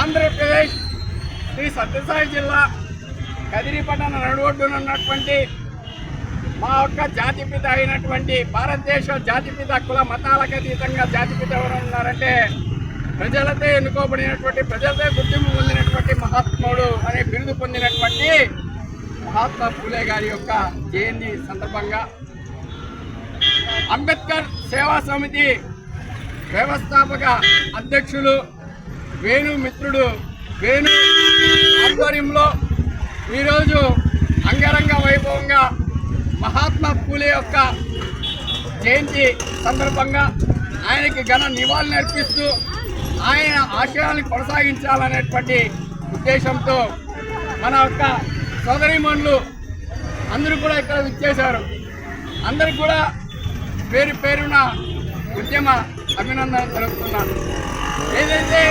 ఆంధ్రప్రదేశ్ శ్రీ సత్యసాయి జిల్లా కదిరిపట్టణ నడువడ్డున ఉన్నటువంటి మా యొక్క జాతిపిత అయినటువంటి భారతదేశ జాతిపిత కుల మతాలకు అతీతంగా జాతిపిత ఎవరు ఉన్నారంటే ప్రజలతో ఎన్నుకోబడినటువంటి ప్రజలతో గుర్తింపు పొందినటువంటి మహాత్ముడు అనే బిరుదు పొందినటువంటి మహాత్మా ఫూలే గారి యొక్క జయంతి సందర్భంగా అంబేద్కర్ సేవా సమితి వ్యవస్థాపక అధ్యక్షులు వేణు మిత్రుడు వేణు ఆధ్వర్యంలో ఈరోజు అంగరంగ వైభవంగా మహాత్మా పూలే యొక్క జయంతి సందర్భంగా ఆయనకి ఘన నివాళులు అర్పిస్తూ ఆయన ఆశయాలను కొనసాగించాలనేటువంటి ఉద్దేశంతో మన యొక్క సోదరిమణులు అందరూ కూడా ఇక్కడ విచ్చేశారు. అందరు కూడా పేరు పేరున ఉద్యమ అభినందన తెలుపుతున్నాను. ఏదైతే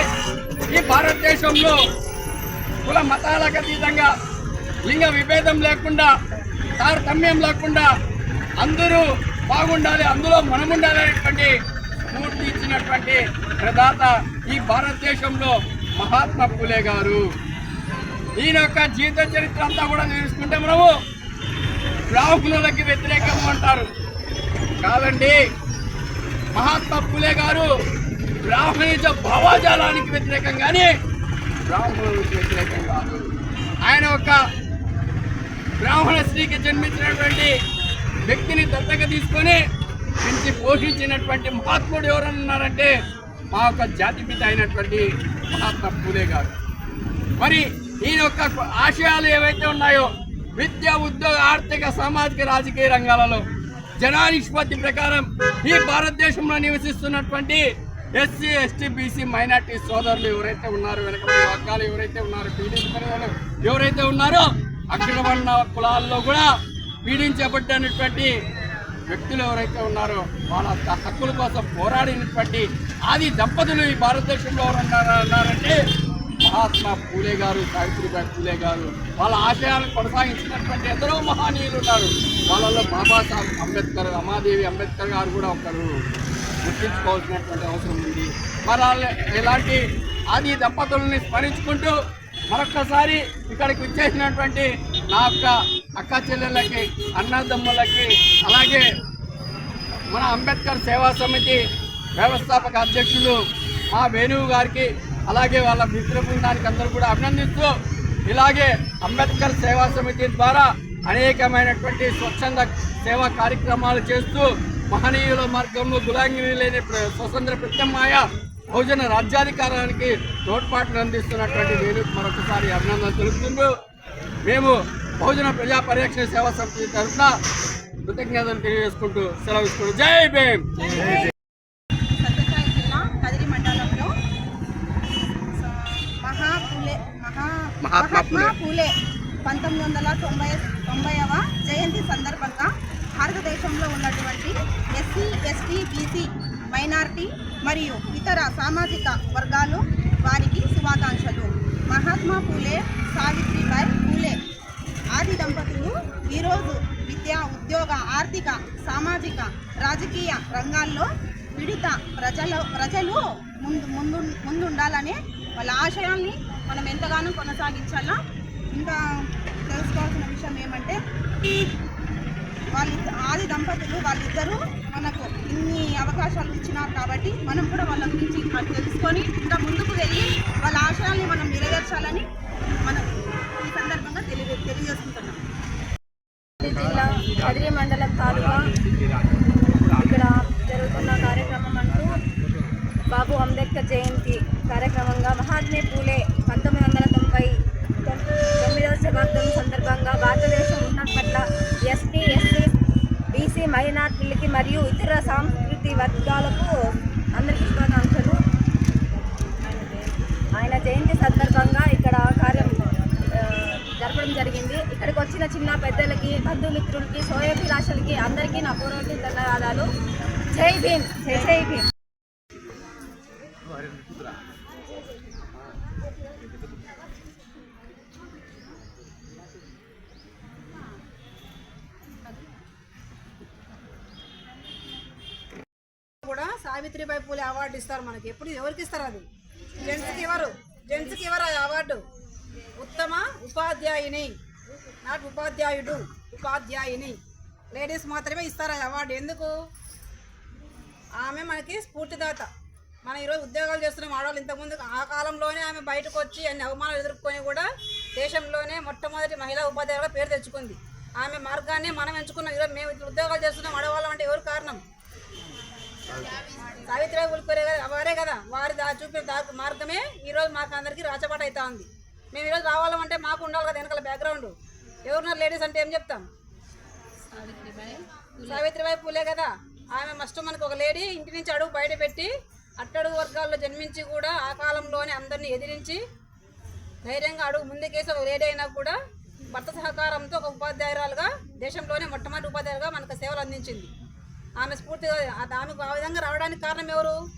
ఈ భారతదేశంలో కుల మతాలకు అతీతంగా లింగ విభేదం లేకుండా తారతమ్యం లేకుండా అందరూ బాగుండాలి అందులో మనముండాలి అనేటువంటి స్ఫూర్తి ఇచ్చినటువంటి ప్రదాత ఈ భారతదేశంలో మహాత్మా పూలే గారు. ఈయన యొక్క జీవిత చరిత్ర అంతా కూడా తెలుసుకుంటే మనము బ్రాహ్మణులకి వ్యతిరేకం అంటారు. కాదండి మహాత్మా పూలే గారు బ్రాహ్మణిజ భావాజాలానికి వ్యతిరేకం కానీ బ్రాహ్మణులకు వ్యతిరేకం కాదు ఆయన ఒక బ్రాహ్మణ స్త్రీకి జన్మించినటువంటి వ్యక్తిని దత్తక తీసుకొని పెంచి పోషించినటువంటి మహాత్ముడు ఎవరన్నారంటే మా యొక్క జాతిపిత అయినటువంటి మహాత్మా పూలే గారు. మరి ఈయన యొక్క ఆశయాలు ఏవైతే ఉన్నాయో విద్య ఉద్యోగ ఆర్థిక సామాజిక రాజకీయ రంగాలలో జనానిష్పత్తి ప్రకారం ఈ భారతదేశంలో నివసిస్తున్నటువంటి ఎస్సీ ఎస్టీ బీసీ మైనార్టీ సోదరులు ఎవరైతే ఉన్నారో వెనకబడి వర్గాలు ఎవరైతే ఉన్నారో పీడించబడిన ఎవరైతే ఉన్నారో అగ్రవర్ణ కులాల్లో కూడా పీడించబడినటువంటి వ్యక్తులు ఎవరైతే ఉన్నారో వాళ్ళ హక్కుల కోసం పోరాడినటువంటి ఆది దంపతులు ఈ భారతదేశంలో ఎవరు ఉన్నారు అన్నారంటే మహాత్మా పూలే గారు సావిత్రిబాయి పూలే గారు వాళ్ళ ఆశయాలను కొనసాగించినటువంటి ఎందరో మహనీయులు ఉన్నారు. వాళ్ళలో బాబాసాహెబ్ అంబేద్కర్ రమాదేవి అంబేద్కర్ గారు కూడా ఒకరు గుర్తించుకోవాల్సినటువంటి అవసరం ఉంది. మరి ఇలాంటి ఆది దంపతులని స్మరించుకుంటూ మరొక్కసారి ఇక్కడికి వచ్చేసినటువంటి నా యొక్క అక్క చెల్లెళ్ళకి అన్నదమ్ములకి అలాగే మన అంబేద్కర్ సేవా సమితి వ్యవస్థాపక అధ్యక్షులు మా వేణువు గారికి అలాగే వాళ్ళ మిత్ర బృందానికి అందరూ కూడా అభినందిస్తూ ఇలాగే అంబేద్కర్ సేవా సమితి ద్వారా అనేకమైనటువంటి స్వచ్ఛంద సేవా కార్యక్రమాలు చేస్తూ మహనీయుల మార్గంలో గులాంగిరి లేని ప్ర- స్వతంత్ర ప్రత్యామ్నాయ బహుజన రాజ్యాధికారానికి తోడ్పాటును అందిస్తున్నటువంటి వేణుకు మరొకసారి అభినందన తెలుపుతుంటూ మేము బహుజన ప్రజా పరిరక్షణ సేవా సమితి తరఫున కృతజ్ఞతలు తెలియజేసుకుంటూ సెలవు ఇస్తున్నాం జై భీమ్ సత్యసాయి జిల్లా కదిరి మండలంలో మహా పూలే మహా మహాత్మా మహాత్మా పూలే పంతొమ్మిది వందల తొంభై తొంభైవ జయంతి సందర్భంగా భారతదేశంలో ఉన్నటువంటి ఎస్సీ ఎస్టీ బీసీ మైనారిటీ మరియు ఇతర సామాజిక వర్గాలు వారికి శుభాకాంక్షలు. మహాత్మా పూలే సావిత్రిబాయి పూలే. ఆది దంపతులు ఈరోజు విద్య ఉద్యోగ ఆర్థిక సామాజిక రాజకీయ రంగాల్లో పీడిత ప్రజలు ప్రజలు ముందు ముందు ముందుండాలనే వాళ్ళ ఆశయాల్ని మనం ఎంతగానో కొనసాగించాలా? ఇంకా తెలుసుకోవాల్సిన విషయం ఏమంటే వాళ్ళ ఆది దంపతులు వాళ్ళిద్దరూ మనకు ఇన్ని అవకాశాలు ఇచ్చినారు కాబట్టి మనం కూడా వాళ్ళ గురించి తెలుసుకొని ఇంకా ముందుకు వెళ్ళి వాళ్ళ ఆశయాల్ని మనం నెరవేర్చాలని మనం ఈ సందర్భంగా తెలియ తెలియజేసుకుంటున్నాం. జిల్లా కదిరి మండలం తాలూకా ఇక్కడ జరుగుతున్న కార్యక్రమం అంటూ బాబు అంబేద్కర్ జయంతి కార్యక్రమంగా మహాత్మే పూలే పంతొమ్మిది వందల తొంభై తొమ్- తొమ్మిదవ శతాబ్దం సందర్భంగా భారతదేశం ఉన్న పట్ల ఎస్టీ ఎస్టీ బీసీ మరియు ఇతర సాంస్కృతి వర్గాలకు అందరికీ శుభాకాంక్షలు. ఆయన జయంతి సందర్భంగా ఇక్కడ కార్యం జరపడం జరిగింది. ఇక్కడికి వచ్చిన చిన్న పెద్దలకి బంధుమిత్రులకి సోయభిలాషలకి అందరికీ నా పూర్వకి ధన్యవాదాలు. జై భీమ్! జై జై భీమ్! కూడా సావిత్రిబాయి పూలే అవార్డు ఇస్తారు మనకి. ఎప్పుడు ఎవరికి ఇస్తారు అది? జెంట్స్కి ఇవ్వరు జెంట్స్కి ఇవ్వరు ఆ అవార్డు? ఉత్తమ ఉపాధ్యాయుని. నాట్ ఉపాధ్యాయుడు ఉపాధ్యాయుని. లేడీస్ మాత్రమే ఇస్తారు ఆ అవార్డు. ఎందుకు? ఆమె మనకి స్ఫూర్తిదాత. మనం ఈరోజు ఉద్యోగాలు చేస్తున్నాం ఆడవాళ్ళు ఇంతకుముందు ఆ కాలంలోనే ఆమె బయటకు వచ్చి అన్ని అవమానాలు ఎదుర్కొని కూడా దేశంలోనే మొట్టమొదటి మహిళా ఉపాధ్యాయులుగా పేరు తెచ్చుకుంది. ఆమె మార్గాన్ని మనం ఎంచుకున్నాం. ఈరోజు మేము ఉద్యోగాలు చేస్తున్నాం ఆడవాళ్ళం అంటే ఎవరు కారణం? సావిత్రి ఉల్పరే కదా వారే కదా. వారి దా చూపిన దా మార్గమే ఈరోజు మాకు అందరికీ రాచపాట అవుతా ఉంది. మేము ఈరోజు రావాలంటే మాకు ఉండాలి కదా వెనకాల బ్యాక్గ్రౌండ్ ఎవరున్నారు లేడీస్ అంటే ఏం చెప్తాం? సావిత్రిబాయి పూలే. కదా. ఆమె మస్ట్ మనకు ఒక లేడీ ఇంటి నుంచి అడుగు బయట పెట్టి అట్టడుగు వర్గాల్లో జన్మించి కూడా ఆ కాలంలోనే అందరినీ ఎదిరించి ధైర్యంగా అడుగు ముందుకేసి ఒక లేడీ అయినా కూడా భర్త సహకారంతో ఒక ఉపాధ్యాయురాలుగా దేశంలోనే మొట్టమొదటి ఉపాధ్యాయులుగా మనకు సేవలు అందించింది. ఆమె స్ఫూర్తిగా ఆమెకు ఆ విధంగా రావడానికి కారణం ఎవరు?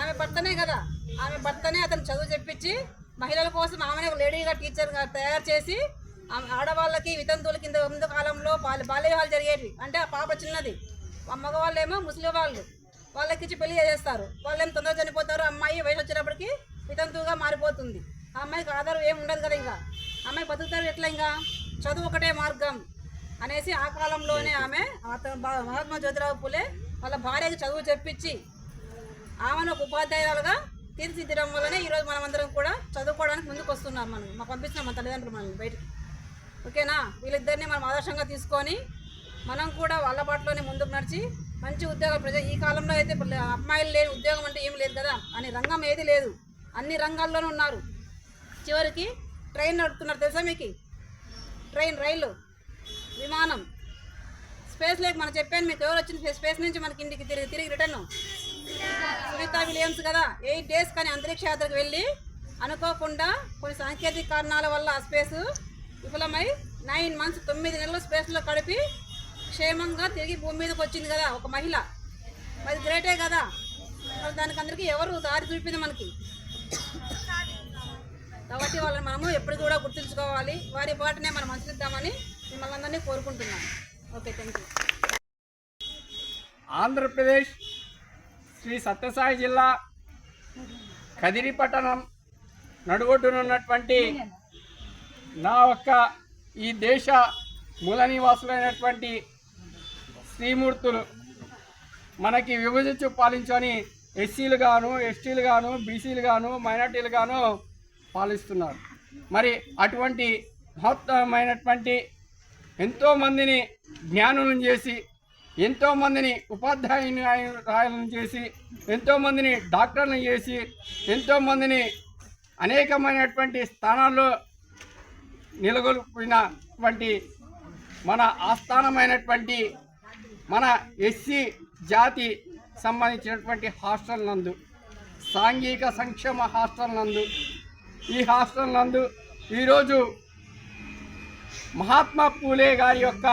ఆమె భర్తనే కదా. ఆమె భర్తనే అతను చదువు చెప్పించి మహిళల కోసం ఆమెనే ఒక లేడీగా టీచర్గా తయారు చేసి ఆమె ఆడవాళ్ళకి వితంతువులకి ఇంత ముందు కాలంలో బాల్య బాల్య వివాహాలు జరిగేవి. అంటే ఆ పాప చిన్నది. ఆ మగవాళ్ళేమో ముస్లిం వాళ్ళు. వాళ్ళకి ఇచ్చి పెళ్ళి చేస్తారు వాళ్ళేమో తొందరగా చనిపోతారు. అమ్మాయి వయసు వచ్చేటప్పటికి వితంతువుగా మారిపోతుంది. ఆ అమ్మాయికి ఆధారం ఏమి ఉండదు కదా ఇంకా. అమ్మాయి బతుకుతారు ఎట్లా ఇంకా? చదువు ఒకటే మార్గం. అనేసి ఆ కాలంలోనే ఆమె అతను మహాత్మా జ్యోతిరావు పూలే వాళ్ళ భార్యకి చదువు చెప్పించి ఆమెను ఒక ఉపాధ్యాయురాలుగా తీర్చిదిద్దడం వల్లనే ఈరోజు మనమందరం కూడా చదువుకోవడానికి ముందుకు వస్తున్నాం మనం. మాకు పంపిస్తున్నాం మన తల్లిదండ్రులు మనల్ని బయటికి. ఓకేనా? వీళ్ళిద్దరిని మనం ఆదర్శంగా తీసుకొని మనం కూడా వాళ్ళ బాటలోనే ముందుకు నడిచి మంచి ఉద్యోగాలు ప్రజ ఈ కాలంలో అయితే అమ్మాయిలు లేని ఉద్యోగం అంటే ఏం లేదు కదా? అని రంగం ఏది లేదు. అన్ని రంగాల్లోనూ ఉన్నారు. చివరికి ట్రైన్ నడుపుతున్నారు తెలుసా మీకు? ట్రైన్ రైలు. విమానం. స్పేస్ లేక మనం చెప్పాను మీకు ఎవరు వచ్చిన స్పేస్ నుంచి మనకి ఇంటికి తిరిగి తిరిగి రిటర్న్. సునీత విలియమ్స్ కదా ఎయిట్ డేస్ కానీ అంతరిక్ష యాత్రకు వెళ్ళి అనుకోకుండా కొన్ని సాంకేతిక కారణాల వల్ల ఆ స్పేస్ విఫలమై నైన్ మంత్స్ తొమ్మిది నెలలు స్పేస్లో గడిపి క్షేమంగా తిరిగి భూమి మీదకి వచ్చింది కదా ఒక మహిళ. అది గ్రేటే కదా. మరి దానికి అందరికీ ఎవరు దారి చూపింది మనకి? కాబట్టి వాళ్ళని మనము ఎప్పుడు కూడా గుర్తుంచుకోవాలి. వారి పాటనే మనం అనుసరిద్దామని మిమ్మల్ని అందరినీ కోరుకుంటున్నాను. Okay thank you Andhra Pradesh Sri Sathya Sai జిల్లా కదిరి పట్టణం నడుగొడ్డునున్నటువంటి నా ఒక్క ఈ దేశ మూల నివాసులైనటువంటి శ్రీమూర్తులు మనకి విభజించు పాలించని ఎస్సీలు గాను ఎస్టీలు గాను బీసీలు గాను మైనార్టీలు గాను పాలిస్తున్నారు. మరి అటువంటి మహత్తమైనటువంటి ఎంతోమందిని జ్ఞానులను చేసి ఎంతోమందిని ఉపాధ్యాయులను చేసి ఎంతోమందిని డాక్టర్లను చేసి ఎంతోమందిని అనేకమైనటువంటి స్థానాల్లో నిలగొల్పినటువంటి మన ఆస్థానమైనటువంటి మన ఎస్సీ జాతి సంబంధించినటువంటి హాస్టల్ నందు సాంఘిక సంక్షేమ హాస్టల్ నందు ఈ హాస్టల్ నందు ఈరోజు మహాత్మా పూలే గారి యొక్క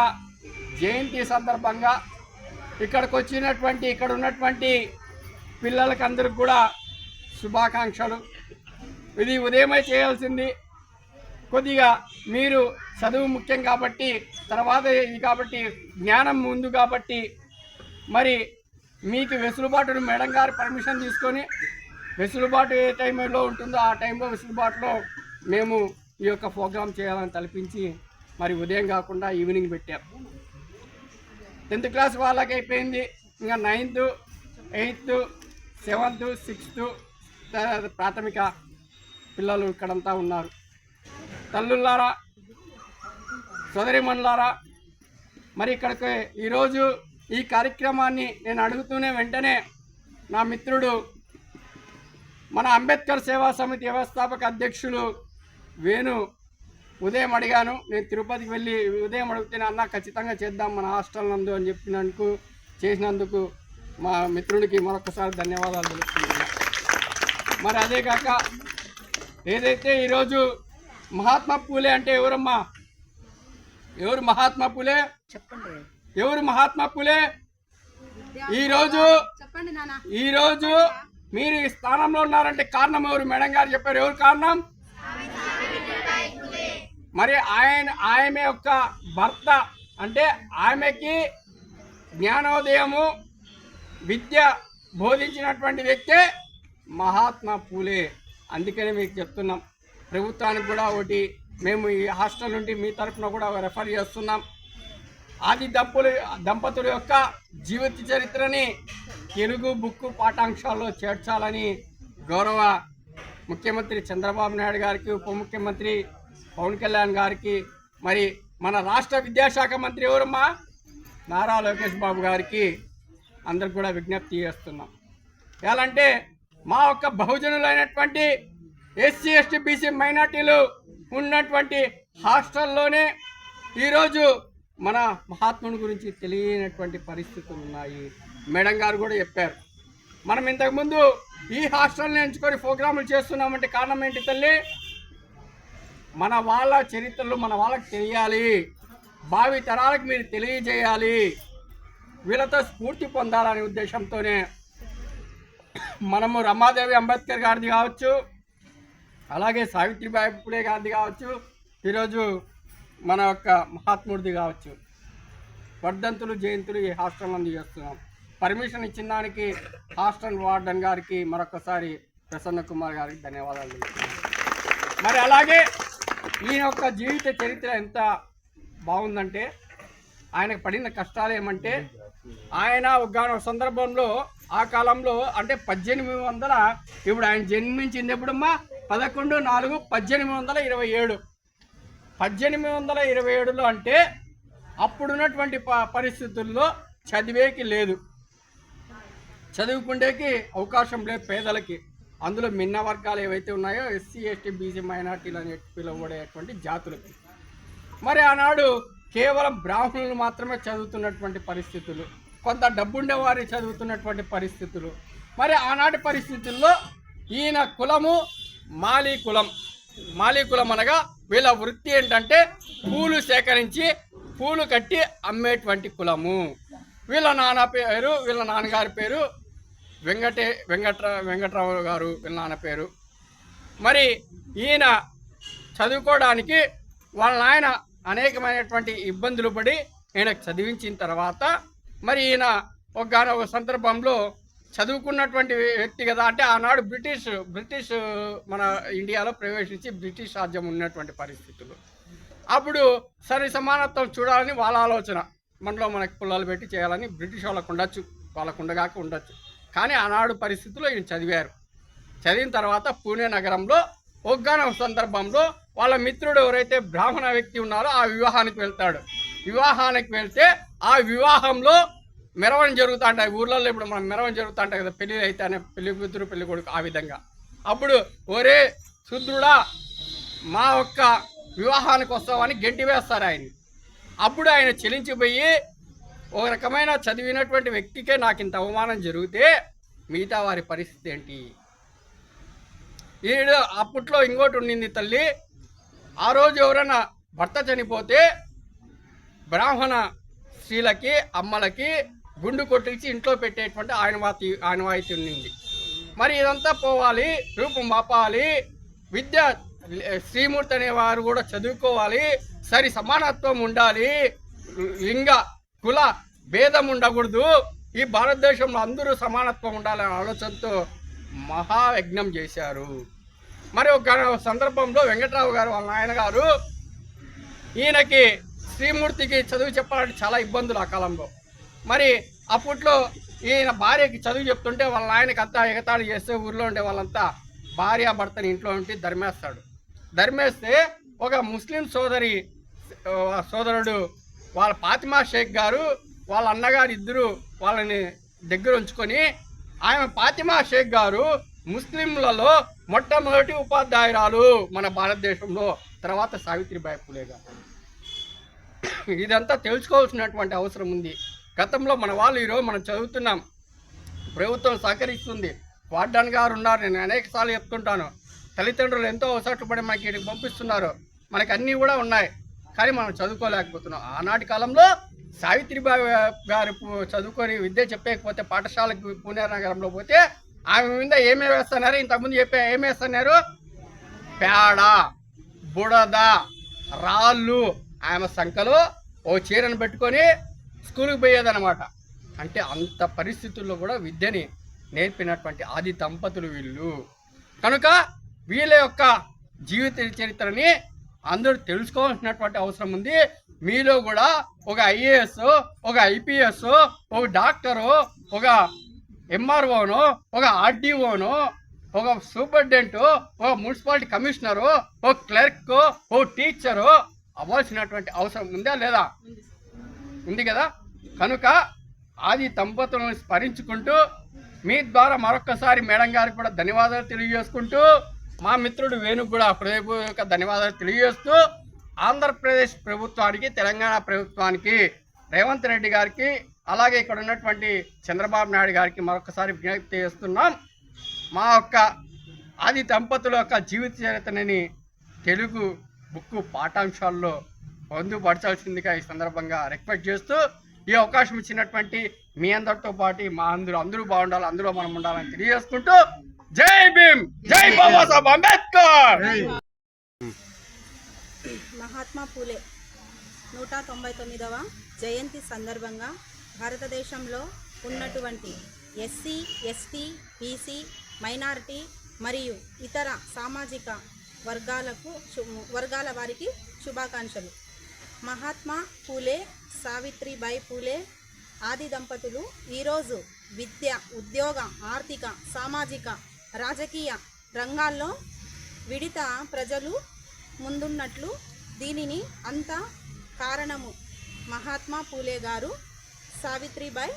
జయంతి సందర్భంగా ఇక్కడికి వచ్చినటువంటి ఇక్కడ ఉన్నటువంటి పిల్లలకి అందరికి కూడా శుభాకాంక్షలు. ఇది ఉదయమై చేయాల్సింది. కొద్దిగా మీరు చదువు ముఖ్యం కాబట్టి తర్వాత ఇది కాబట్టి జ్ఞానం ముందు కాబట్టి మరి మీకు వెసులుబాటును మేడం గారి పర్మిషన్ తీసుకొని వెసులుబాటు ఏ టైంలో ఉంటుందో ఆ టైంలో వెసులుబాటులో మేము ఈ యొక్క ప్రోగ్రామ్ చేయాలని తలపించి మరి ఉదయం కాకుండా ఈవినింగ్ పెట్టాం. టెన్త్ క్లాస్ వాళ్ళకి అయిపోయింది. ఇంకా నైన్త్ ఎయిత్ సెవెంత్ సిక్స్త్ ప్రాథమిక పిల్లలు ఇక్కడంతా ఉన్నారు. తల్లుల్లారా సోదరిమణులారా మరి ఇక్కడికి ఈరోజు ఈ కార్యక్రమాన్ని నేను అడుగుతూనే వెంటనే నా మిత్రుడు మన అంబేద్కర్ సేవా సమితి వ్యవస్థాపక అధ్యక్షులు వేణు ఉదయం అడిగాను నేను తిరుపతికి వెళ్ళి ఉదయం అడిగితే అన్న ఖచ్చితంగా చేద్దాం మన హాస్టల్ నందు అని చెప్పినందుకు చేసినందుకు మా మిత్రుడికి మరొకసారి ధన్యవాదాలు తెలుపుతున్నాను మరి అదే కాక ఏదైతే ఈరోజు మహాత్మా పూలే అంటే ఎవరమ్మా? ఎవరు మహాత్మా పూలే? చెప్పండి. ఎవరు మహాత్మా పూలే? ఈరోజు చెప్పండి ఈరోజు మీరు ఈ స్థానంలో ఉన్నారంటే కారణం ఎవరు? మేడం గారు చెప్పారు. ఎవరు కారణం? మరి ఆయన ఆమె యొక్క భర్త అంటే ఆమెకి జ్ఞానోదయము విద్య బోధించినటువంటి వ్యక్తే మహాత్మా పూలే. అందుకనే మీకు చెప్తున్నాం. ప్రభుత్వానికి కూడా ఒకటి మేము ఈ హాస్టల్ నుండి మీ తరఫున కూడా రెఫర్ చేస్తున్నాం. ఆది దంపులు దంపతుల యొక్క జీవిత చరిత్రని తెలుగు బుక్ పాఠాంశాల్లో చేర్చాలని గౌరవ ముఖ్యమంత్రి చంద్రబాబు నాయుడు గారికి ఉప ముఖ్యమంత్రి పవన్ కళ్యాణ్ గారికి మరి మన రాష్ట్ర విద్యాశాఖ మంత్రి ఎవరమ్మా? నారా లోకేష్ బాబు గారికి అందరికి కూడా విజ్ఞప్తి చేస్తున్నాం. ఎలాంటే మా యొక్క బహుజనులైనటువంటి ఎస్సీ ఎస్టీ బీసీ మైనార్టీలు ఉన్నటువంటి హాస్టల్లోనే ఈరోజు మన మహాత్ముని గురించి తెలియనటువంటి పరిస్థితులు ఉన్నాయి. మేడం గారు కూడా చెప్పారు. మనం ఇంతకుముందు ఈ హాస్టల్ని ఎంచుకొని ప్రోగ్రాములు చేస్తున్నామంటే కారణం ఏంటి తల్లి? మన వాళ్ళ చరిత్రలు మన వాళ్ళకి తెలియాలి. భావి తరాలకు మీరు తెలియజేయాలి. వీళ్ళతో స్ఫూర్తి పొందాలనే ఉద్దేశంతోనే మనము రమాదేవి అంబేద్కర్ గారిది కావచ్చు అలాగే సావిత్రిబాయి పులే గారిది కావచ్చు ఈరోజు మన యొక్క మహాత్ముడిది కావచ్చు. వర్ధంతులు జయంతులు ఈ హాస్టల్ నందు చేస్తున్నాం. పర్మిషన్ ఇచ్చిన దానికి హాస్టల్ వార్డెన్ గారికి మరొకసారి ప్రసన్న కుమార్ గారికి ధన్యవాదాలు మరి అలాగే ఈయన యొక్క జీవిత చరిత్ర ఎంత బాగుందంటే ఆయనకు పడిన కష్టాలు ఏమంటే ఆయన ఒక సందర్భంలో ఆ కాలంలో అంటే పద్దెనిమిది వందల ఇప్పుడు ఆయన జన్మించింది ఎప్పుడమ్మా పదకొండు నాలుగు పద్దెనిమిది వందల ఇరవై ఏడు. పద్దెనిమిది వందల ఇరవై ఏడులో అంటే అప్పుడున్నటువంటి ప పరిస్థితుల్లో చదివేకి లేదు. చదువుకుండేకి అవకాశం లేదు పేదలకి. అందులో మిన్న వర్గాలు ఏవైతే ఉన్నాయో ఎస్సీ ఎస్టీ బీసీ మైనార్టీలు అని పిలువబడేటువంటి జాతులకి. మరి ఆనాడు కేవలం బ్రాహ్మణులు మాత్రమే చదువుతున్నటువంటి పరిస్థితులు కొంత డబ్బుండేవారి చదువుతున్నటువంటి పరిస్థితులు. మరి ఆనాటి పరిస్థితుల్లో ఈయన కులము మాలీ కులం. మాలీ కులం అనగా వీళ్ళ వృత్తి ఏంటంటే పూలు సేకరించి పూలు కట్టి అమ్మేటువంటి కులము. వీళ్ళ నాన్న పేరు వీళ్ళ నాన్నగారి పేరు వెంకటే వెంకట్రా వెంకట్రావు గారు వీళ్ళ నాన్న పేరు. మరి ఈయన చదువుకోవడానికి వాళ్ళ నాయన అనేకమైనటువంటి ఇబ్బందులు పడి ఈయనకు చదివించిన తర్వాత మరి ఈయన ఒక ఒక సందర్భంలో చదువుకున్నటువంటి వ్యక్తి కదా అంటే ఆనాడు బ్రిటిష్ బ్రిటిష్ మన ఇండియాలో ప్రవేశించి బ్రిటిష్ రాజ్యం ఉన్నటువంటి పరిస్థితులు. అప్పుడు సరి సమానత్వం చూడాలని వాళ్ళ ఆలోచన. మనలో మనకు పుల్లలు పెట్టి చేయాలని బ్రిటిష్ వాళ్ళకు ఉండొచ్చు వాళ్ళకు ఉండగాక ఉండొచ్చు. కానీ ఆనాడు పరిస్థితుల్లో ఈయన చదివారు. చదివిన తర్వాత పూణే నగరంలో ఒగ్గాన సందర్భంలో వాళ్ళ మిత్రుడు ఎవరైతే బ్రాహ్మణ వ్యక్తి ఉన్నారో ఆ వివాహానికి వెళ్తాడు. వివాహానికి వెళ్తే ఆ వివాహంలో మెరవని జరుగుతూ ఉంటాయి ఊర్లలో ఇప్పుడు మనం మెరవని జరుగుతూ ఉంటాయి కదా అయితే అయితేనే పెళ్ళి కూతురు పెళ్ళి కొడుకు ఆ విధంగా. అప్పుడు ఒరే శుద్రుడా మా ఒక్క వివాహానికి వస్తామని గెంటి వేస్తారు ఆయన అప్పుడు ఆయన చెలించిపోయి ఒక రకమైన చదివినటువంటి వ్యక్తికే నాకు ఇంత అవమానం జరిగితే మిగతా వారి పరిస్థితి ఏంటి? ఈడు అప్పట్లో ఇంకోటి ఉండింది తల్లి. ఆ రోజు ఎవరైనా భర్త చనిపోతే బ్రాహ్మణ స్త్రీలకి అమ్మలకి గుండు కొట్టించి ఇంట్లో పెట్టేటువంటి ఆనవాతి ఆనవాయితీ ఉండింది. మరి ఇదంతా పోవాలి రూపం మాపాలి విద్య శ్రీమూర్తి అనేవారు కూడా చదువుకోవాలి సరి సమానత్వం ఉండాలి లింగ కుల భేదం ఉండకూడదు. ఈ భారతదేశంలో అందరూ సమానత్వం ఉండాలనే ఆలోచనతో మహాయజ్ఞం చేశారు. మరి ఒక సందర్భంలో వెంకట్రావు గారు వాళ్ళ నాయన గారు ఈయనకి శ్రీమూర్తికి చదువు చెప్పాలంటే చాలా ఇబ్బందులు ఆ కాలంలో. మరి అప్పట్లో ఈయన భార్యకి చదువు చెప్తుంటే వాళ్ళ ఆయనకి అంతా ఎగతాళి చేస్తే ఊర్లో ఉండే వాళ్ళంతా భార్య భర్తని ఇంట్లో ఉండి ధర్మేస్తాడు. ధర్మేస్తే ఒక ముస్లిం సోదరి సోదరుడు వాళ్ళ ఫాతిమా షేక్ గారు వాళ్ళ అన్నగారు ఇద్దరు వాళ్ళని దగ్గర ఉంచుకొని ఆమె ఫాతిమా షేక్ గారు ముస్లింలలో మొట్టమొదటి ఉపాధ్యాయురాలు మన భారతదేశంలో తర్వాత సావిత్రిబాయి పూలే గారు. ఇదంతా తెలుసుకోవాల్సినటువంటి అవసరం ఉంది. గతంలో మన వాళ్ళు ఈరోజు మనం చదువుతున్నాం. ప్రభుత్వం సహకరిస్తుంది. వార్డన్ గారు ఉన్నారు. నేను అనేక సార్లు చెప్తుంటాను. తల్లిదండ్రులు ఎంతో అవసరపడి మనకి ఇక్కడికి పంపిస్తున్నారు. మనకి అన్నీ కూడా ఉన్నాయి. కానీ మనం చదువుకోలేకపోతున్నాం. ఆనాటి కాలంలో సావిత్రిబాయి గారు చదువుకొని విద్య చెప్పేకపోతే పాఠశాలకు పూణే నగరంలో పోతే ఆమె మీద ఏమేమి వేస్తున్నారు? ఇంతకుముందు చెప్పే ఏమి వేస్తున్నారు? పేడ బుడద రాళ్ళు ఆమె సంఖలో ఓ చీరను పెట్టుకొని స్కూల్కి పోయేదనమాట అంటే అంత పరిస్థితుల్లో కూడా విద్యని నేర్పినటువంటి ఆది దంపతులు వీళ్ళు. కనుక వీళ్ళ యొక్క జీవిత చరిత్రని అందరూ తెలుసుకోవాల్సినటువంటి అవసరం ఉంది. మీలో కూడా ఒక ఐఏఎస్ ఒక ఐపీఎస్ ఒక డాక్టరు ఒక ఎంఆర్ఓను ఒక ఆర్డీఓను ఒక సూపరింటెండెంట్ ఒక మున్సిపాలిటీ కమిషనరు ఒక క్లర్క్ ఒక టీచరు అవ్వాల్సినటువంటి అవసరం ఉందా లేదా? ఉంది కదా? కనుక ఆది దంపతులను స్మరించుకుంటూ మీ ద్వారా మరొకసారి మేడం గారికి కూడా ధన్యవాదాలు తెలియజేసుకుంటూ మా మిత్రుడు వేణు కూడా హృదయపూర్వక ధన్యవాదాలు తెలియజేస్తూ ఆంధ్రప్రదేశ్ ప్రభుత్వానికి తెలంగాణ ప్రభుత్వానికి రేవంత్ రెడ్డి గారికి అలాగే ఇక్కడ ఉన్నటువంటి చంద్రబాబు నాయుడు గారికి మరొకసారి విజ్ఞప్తి చేస్తున్నాం. మా యొక్క ఆది దంపతుల యొక్క జీవిత చరిత్రని తెలుగు బుక్ పాఠాంశాల్లో పొందుపరచాల్సిందిగా ఈ సందర్భంగా రిక్వెస్ట్ చేస్తూ ఈ అవకాశం ఇచ్చినటువంటి మీ అందరితో పాటు మా అందరూ అందరూ బాగుండాలి అందులో మనం ఉండాలని తెలియజేసుకుంటూ జై భీమ్ జై బాబాసాహెబ్ అంబేద్కర్! మహాత్మా పూలే నూట తొంభై తొమ్మిదవ జయంతి సందర్భంగా భారతదేశంలో ఉన్నటువంటి ఎస్సీ ఎస్టీ బీసీ మైనారిటీ మరియు ఇతర సామాజిక వర్గాలకు వర్గాల వారికి శుభాకాంక్షలు. మహాత్మా పూలే సావిత్రిబాయి పూలే ఆది దంపతులు ఈరోజు విద్య ఉద్యోగ ఆర్థిక సామాజిక రాజకీయ రంగాల్లో విడిత ప్రజలు ముందున్నట్లు దీనిని అంత కారణము మహాత్మా పూలే గారు సావిత్రిబాయి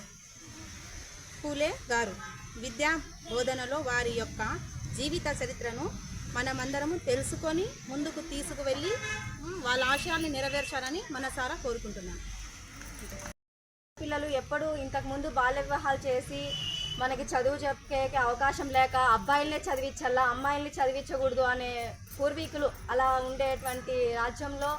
పూలే గారు. విద్యా బోధనలో వారి యొక్క జీవిత చరిత్రను మనమందరము తెలుసుకొని ముందుకు తీసుకువెళ్ళి వాళ్ళ ఆశయాల్ని నెరవేర్చాలని మనసారా కోరుకుంటున్నాను పిల్లలు ఎప్పుడు ఇంతకు ముందు బాల్య వివాహాలు చేసి మనకి చదువు చెప్పే అవకాశం లేక అబ్బాయిలనే చదివించాలా అమ్మాయిల్ని చదివించకూడదు అనే పూర్వీకులు అలా ఉండేటువంటి రాజ్యంలో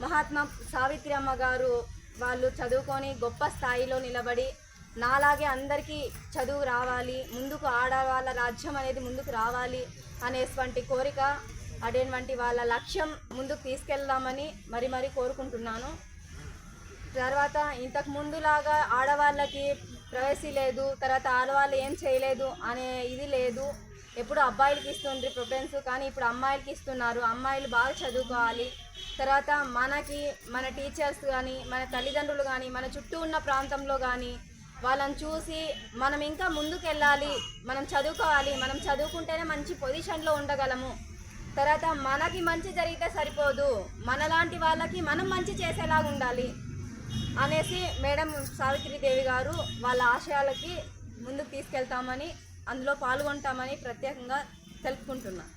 మహాత్మా సావిత్రి అమ్మ గారు వాళ్ళు చదువుకొని గొప్ప స్థాయిలో నిలబడి నాలాగే అందరికీ చదువు రావాలి ముందుకు ఆడవాళ్ళ రాజ్యం అనేది ముందుకు రావాలి అనేటువంటి కోరిక అటువంటి వాళ్ళ లక్ష్యం ముందుకు తీసుకెళ్దామని మరి మరి కోరుకుంటున్నాను. తర్వాత ఇంతకు ముందులాగా ఆడవాళ్ళకి ప్రైవసీ లేదు తర్వాత ఆడవాళ్ళు ఏం చేయలేదు అనే ఇది లేదు. ఎప్పుడు అబ్బాయిలకి ఇస్తుంది ప్రిఫరెన్స్ కానీ ఇప్పుడు అమ్మాయిలకి ఇస్తున్నారు. అమ్మాయిలు బాగా చదువుకోవాలి. తర్వాత మనకి మన టీచర్స్ కానీ మన తల్లిదండ్రులు కానీ మన చుట్టూ ఉన్న ప్రాంతంలో కానీ వాళ్ళని చూసి మనం ఇంకా ముందుకు వెళ్ళాలి మనం చదువుకోవాలి మనం చదువుకుంటేనే మంచి పొజిషన్లో ఉండగలము. తర్వాత మనకి మంచి జరిగితే సరిపోదు. మనలాంటి వాళ్ళకి మనం మంచి చేసేలాగా ఉండాలి. అనేసి మేడం సావిత్రిదేవి గారు వాళ్ళ ఆశయాలకి ముందుకు తీసుకెళ్తామని అందులో పాల్గొంటామని ప్రత్యేకంగా తెలుపుకుంటున్నాను